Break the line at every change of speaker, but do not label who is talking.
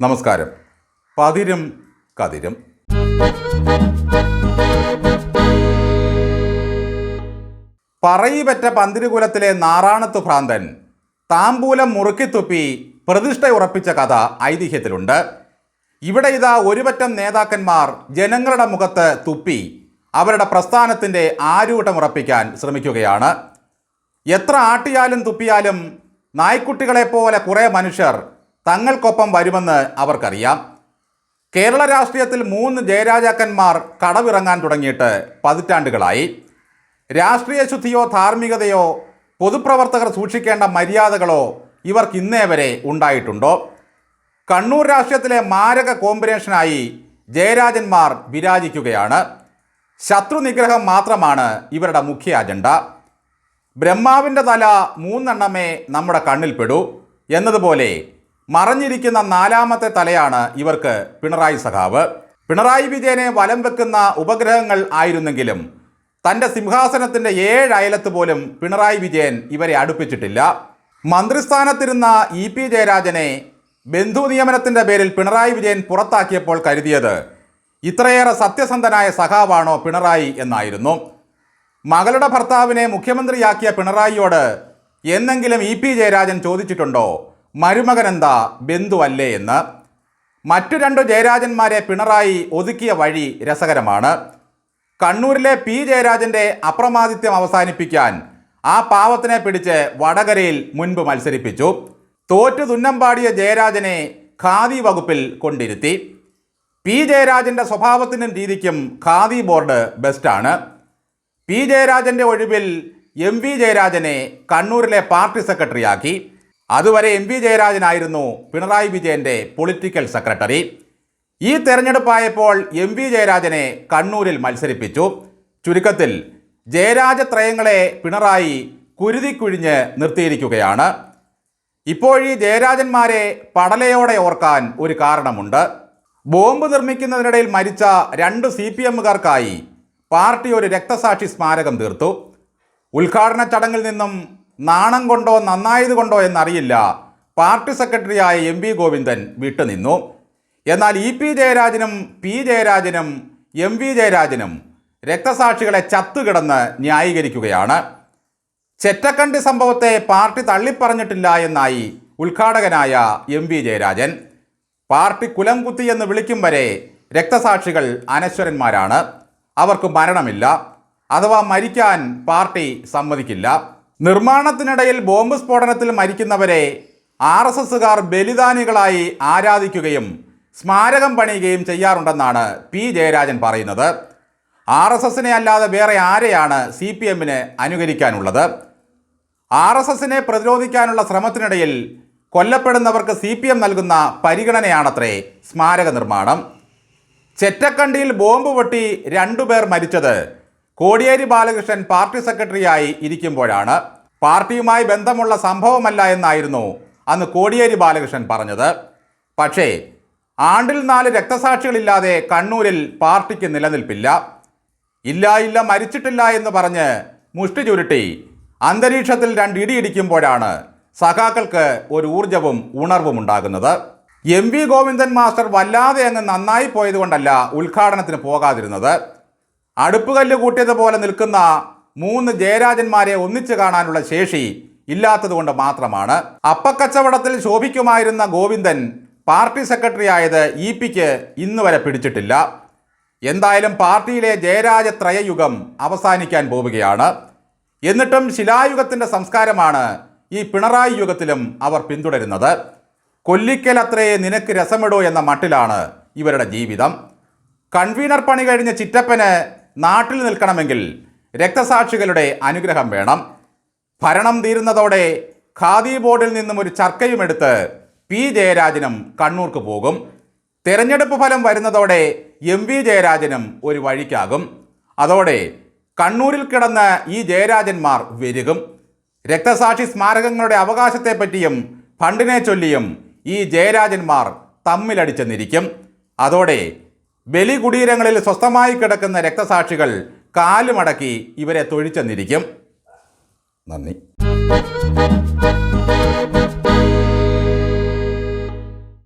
നമസ്കാരം. പതിരും കതിരും. പറയിപറ്റ പന്തിരുകുലത്തിലെ നാറാണത്ത് ഭ്രാന്തൻ താമ്പൂലം മുറുക്കിത്തുപ്പി പ്രതിഷ്ഠ ഉറപ്പിച്ച കഥ ഐതിഹ്യത്തിലുണ്ട്. ഇവിടെ ഇതാ ഒരുപറ്റം നേതാക്കന്മാർ ജനങ്ങളുടെ മുഖത്ത് തുപ്പി അവരുടെ പ്രസ്ഥാനത്തിന്റെ ആരൂട്ടമുറപ്പിക്കാൻ ശ്രമിക്കുകയാണ്. എത്ര ആട്ടിയാലും തുപ്പിയാലും നായ്ക്കുട്ടികളെപ്പോലെ കുറേ മനുഷ്യർ തങ്ങൾക്കൊപ്പം വരുമെന്ന് അവർക്കറിയാം. കേരള രാഷ്ട്രീയത്തിൽ മൂന്ന് ജയരാജാക്കന്മാർ കടവിറങ്ങാൻ തുടങ്ങിയിട്ട് പതിറ്റാണ്ടുകളായി. രാഷ്ട്രീയ ശുദ്ധിയോ ധാർമ്മികതയോ പൊതുപ്രവർത്തകർ സൂക്ഷിക്കേണ്ട മര്യാദകളോ ഇവർക്ക് ഇന്നേ വരെ ഉണ്ടായിട്ടുണ്ടോ? കണ്ണൂർ രാഷ്ട്രീയത്തിലെ മാരക കോമ്പിനേഷനായി ജയരാജന്മാർ വിരാജിക്കുകയാണ്. ശത്രു നിഗ്രഹം മാത്രമാണ് ഇവരുടെ മുഖ്യ അജണ്ട. ബ്രഹ്മാവിന്റെ തല മൂന്നെണ്ണമേ നമ്മുടെ കണ്ണിൽപ്പെടൂ എന്നതുപോലെ മറഞ്ഞിരിക്കുന്ന നാലാമത്തെ തലയാണ് ഇവർക്ക് പിണറായി സഖാവ്. പിണറായി വിജയനെ വലം വെക്കുന്ന ഉപഗ്രഹങ്ങൾ ആയിരുന്നെങ്കിലും തന്റെ സിംഹാസനത്തിന്റെ ഏഴ് അയലത്ത് പോലും പിണറായി വിജയൻ ഇവരെ അടുപ്പിച്ചിട്ടില്ല. മന്ത്രിസ്ഥാനത്തിരുന്ന ഇ പി ജയരാജനെ ബന്ധു നിയമനത്തിന്റെ പേരിൽ പിണറായി വിജയൻ പുറത്താക്കിയപ്പോൾ കരുതിയത് ഇത്രയേറെ സത്യസന്ധനായ സഖാവാണോ പിണറായി എന്നായിരുന്നു. മകളുടെ ഭർത്താവിനെ മുഖ്യമന്ത്രിയാക്കിയ പിണറായിയോട് എന്നെങ്കിലും ഇ പി ജയരാജൻ ചോദിച്ചിട്ടുണ്ടോ? മരുമകൻ എന്താ ബന്ധുവല്ലേ എന്ന്. മറ്റു രണ്ടു ജയരാജന്മാരെ പിണറായി ഒതുക്കിയ വഴി രസകരമാണ്. കണ്ണൂരിലെ പി ജയരാജന്റെ അപ്രമാദിത്യം അവസാനിപ്പിക്കാൻ ആ പാവത്തിനെ പിടിച്ച് വടകരയിൽ മുൻപ് മത്സരിപ്പിച്ചു. തോറ്റു തുന്നമ്പാടിയ ജയരാജനെ ഖാദി വകുപ്പിൽ കൊണ്ടിരുത്തി. പി ജയരാജന്റെ സ്വഭാവത്തിനും രീതിക്കും ഖാദി ബോർഡ് ബെസ്റ്റാണ്. പി ജയരാജന്റെ ഒഴിവിൽ എം വി ജയരാജനെ കണ്ണൂരിലെ പാർട്ടി സെക്രട്ടറിയാക്കി. അതുവരെ എം വി ജയരാജനായിരുന്നു പിണറായി വിജയന്റെ പൊളിറ്റിക്കൽ സെക്രട്ടറി ഈ തെരഞ്ഞെടുപ്പായപ്പോൾ എം വി ജയരാജനെ കണ്ണൂരിൽ മത്സരിപ്പിച്ചു. ചുരുക്കത്തിൽ ജയരാജത്രയങ്ങളെ പിണറായി കുരുതിക്കുഴിഞ്ഞ് നിർത്തിയിരിക്കുകയാണ്. ഇപ്പോഴീ ജയരാജന്മാരെ പടലയോടെ ഓർക്കാൻ ഒരു കാരണമുണ്ട്. ബോംബ് നിർമ്മിക്കുന്നതിനിടയിൽ മരിച്ച രണ്ട് സി പി എമ്മുകാർക്കായി പാർട്ടി ഒരു രക്തസാക്ഷി സ്മാരകം തീർത്തു. ഉദ്ഘാടന ചടങ്ങിൽ നിന്നും നാണം കൊണ്ടോ നന്നായത് കൊണ്ടോ എന്നറിയില്ല. പാർട്ടി സെക്രട്ടറിയായ എം വി ഗോവിന്ദൻ വിട്ടുനിന്നു. എന്നാൽ ഇ പി ജയരാജനും പി ജയരാജനും എം വി ജയരാജനും രക്തസാക്ഷികളെ ചത്തുകിടന്ന് ന്യായീകരിക്കുകയാണ്. ചെറ്റക്കണ്ടി സംഭവത്തെ പാർട്ടി തള്ളിപ്പറഞ്ഞിട്ടില്ല എന്നായി ഉദ്ഘാടകനായ എം വി ജയരാജൻ. പാർട്ടി കുലം കുത്തി എന്ന് വിളിക്കും വരെ രക്തസാക്ഷികൾ അനശ്വരന്മാരാണ്. അവർക്ക് മരണമില്ല. അഥവാ മരിക്കാൻ പാർട്ടി സമ്മതിക്കില്ല. നിർമ്മാണത്തിനിടയിൽ ബോംബ് സ്ഫോടനത്തിൽ മരിക്കുന്നവരെ ആർ എസ് എസുകാർ ബലിദാനികളായി ആരാധിക്കുകയും സ്മാരകം പണിയുകയും ചെയ്യാറുണ്ടെന്നാണ് പി ജയരാജൻ പറയുന്നത്. ആർ എസ് എസിനെ അല്ലാതെ വേറെ ആരെയാണ് സി പി എമ്മിന് അനുകരിക്കാനുള്ളത്? ആർ എസ് എസിനെ പ്രതിരോധിക്കാനുള്ള ശ്രമത്തിനിടയിൽ കൊല്ലപ്പെടുന്നവർക്ക് സി പി എം നൽകുന്ന പരിഗണനയാണത്രേ സ്മാരക നിർമ്മാണം. ചെറ്റക്കണ്ടിയിൽ ബോംബ് പൊട്ടി രണ്ടുപേർ മരിച്ചത് കോടിയേരി ബാലകൃഷ്ണൻ പാർട്ടി സെക്രട്ടറിയായി ഇരിക്കുമ്പോഴാണ് പാർട്ടിയുമായി ബന്ധമുള്ള സംഭവമല്ല എന്നായിരുന്നു അന്ന് കോടിയേരി ബാലകൃഷ്ണൻ പറഞ്ഞത്. പക്ഷേ ആണ്ടിൽ നാല് രക്തസാക്ഷികളില്ലാതെ കണ്ണൂരിൽ പാർട്ടിക്ക് നിലനിൽപ്പില്ല. ഇല്ല ഇല്ല മരിച്ചിട്ടില്ല എന്ന് പറഞ്ഞ് മുഷ്ടി ചുരുട്ടി. അന്തരീക്ഷത്തിൽ രണ്ട് ഇടിയിടിക്കുമ്പോഴാണ് സഖാക്കൾക്ക് ഒരു ഊർജവും ഉണർവും ഉണ്ടാകുന്നത്. എം വി ഗോവിന്ദൻ മാസ്റ്റർ വല്ലാതെ അങ്ങ് നന്നായി പോയതുകൊണ്ടല്ല ഉദ്ഘാടനത്തിന് പോകാതിരുന്നത്. അടുപ്പുകല്ല് കൂട്ടിയതുപോലെ നിൽക്കുന്ന മൂന്ന് ജയരാജന്മാരെ ഒന്നിച്ചു കാണാനുള്ള ശേഷി ഇല്ലാത്തതുകൊണ്ട് മാത്രമാണ്. അപ്പക്കച്ചവടത്തിൽ ശോഭിക്കുമായിരുന്ന ഗോവിന്ദൻ പാർട്ടി സെക്രട്ടറി ആയത് ഇ പിക്ക് ഇന്ന് വരെ പിടിച്ചിട്ടില്ല. എന്തായാലും പാർട്ടിയിലെ ജയരാജ ത്രയയുഗം അവസാനിക്കാൻ പോവുകയാണ്. എന്നിട്ടും ശിലായുഗത്തിന്റെ സംസ്കാരമാണ് ഈ പിണറായി യുഗത്തിലും അവർ പിന്തുടരുന്നത്. കൊല്ലിക്കലത്രേ നിനക്ക് രസമിടോ എന്ന മട്ടിലാണ് ഇവരുടെ ജീവിതം. കൺവീനർ പണി കഴിഞ്ഞ ചിറ്റപ്പന് നാട്ടിൽ നിൽക്കണമെങ്കിൽ രക്തസാക്ഷികളുടെ അനുഗ്രഹം വേണം. ഭരണം തീരുന്നതോടെ ഖാദി ബോർഡിൽ നിന്നും ഒരു ചർക്കയും എടുത്ത് പി ജയരാജനും കണ്ണൂർക്ക് പോകും. തെരഞ്ഞെടുപ്പ് ഫലം വരുന്നതോടെ എം വി ജയരാജനും ഒരു വഴിക്കാകും. അതോടെ കണ്ണൂരിൽ കിടന്ന ഈ ജയരാജന്മാർ വെരുകും. രക്തസാക്ഷി സ്മാരകങ്ങളുടെ അവകാശത്തെപ്പറ്റിയും ഫണ്ടിനെ ചൊല്ലിയും ഈ ജയരാജന്മാർ തമ്മിലടിച്ചെന്നിരിക്കും. അതോടെ ബലികുടീരങ്ങളിൽ സ്വസ്ഥമായി കിടക്കുന്ന രക്തസാക്ഷികൾ കാലുമടക്കി ഇവരെ തൊഴിച്ചെന്നിരിക്കും നന്ദി.